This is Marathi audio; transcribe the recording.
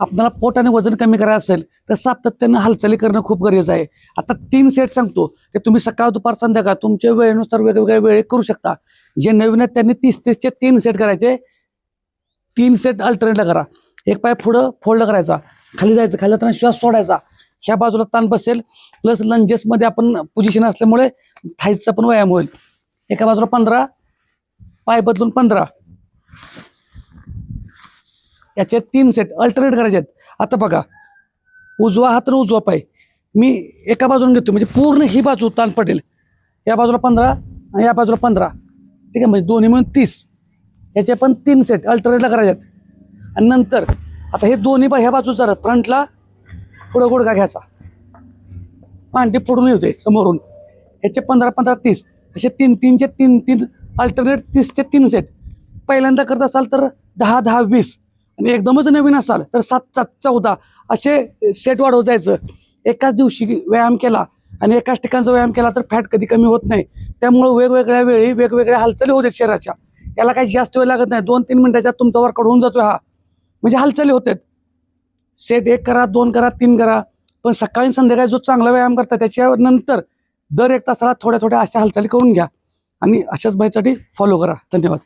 आपल्याला पोट आणि वजन कमी करायचं असेल तर सातत्यानं हालचाली करणं खूप गरजेचं आहे. आता तीन सेट सांगतो ते तुम्ही सकाळ दुपार संध्याकाळ तुमच्या वेळेनुसार वेगवेगळ्या वेळे करू शकता. जे नवीन आहेत त्यांनी तीस तीसचे तीन सेट करायचे. तीन सेट अल्टरनेटला करा. एक पाय पुढं फोल्ड करायचा. खाली जायचं खाली जाताना श्वास सोडायचा. ह्या बाजूला ताण बसेल प्लस लंजेसमध्ये आपण पोझिशन असल्यामुळे थाईजचा पण व्यायाम होईल. एका बाजूला पंधरा पाय बदलून पंधरा. याचे तीन सेट अल्टरनेट करायचे आहेत आता बघा उजवा हात आणि उजवा पाय. मी एका बाजूने घेतो म्हणजे पूर्ण ही बाजू ताण पडेल या बाजूला पंधरा आणि या बाजूला पंधरा. ठीक आहे म्हणजे दोन्ही मिळून तीस. याचे पण तीन सेट अल्टरनेटला करायचे आहेत आणि नंतर आता हे दोन्ही बा ह्या बाजू फ्रंटला पुढं गुडघा घ्यायचा. मांडी फोडून येते समोरून. ह्याचे पंधरा पंधरा तीस. असे तीन तीनचे तीन तीन अल्टरनेट तीसचे तीन सेट पहिल्यांदा करत असाल तर दहा दहा वीस. आणि एकदमच नवीन असाल तर सात सात चौदा असे सेट वाढवत जायचं. एकाच दिवशी व्यायाम केला आणि एकाच ठिकाणचा व्यायाम केला तर फॅट कधी कमी होत नाही. त्यामुळं वेगवेगळ्या वेळी वेगवेगळ्या हालचाली होतात शरीराच्या. याला काही जास्त वेळ लागत नाही. दोन तीन मिनिटाच्या तुमचा वर्कआउट होऊन जातो हा. म्हणजे हालचाली होतात सेट एक करा दोन करा तीन करा. पण सकाळी संध्याकाळी जो चांगला व्यायाम करता त्याच्यानंतर दर एक तासाला थोड्या थोड्या अशा हालचाली करून घ्या. आणि अशाच बाईसाठी फॉलो करा. धन्यवाद.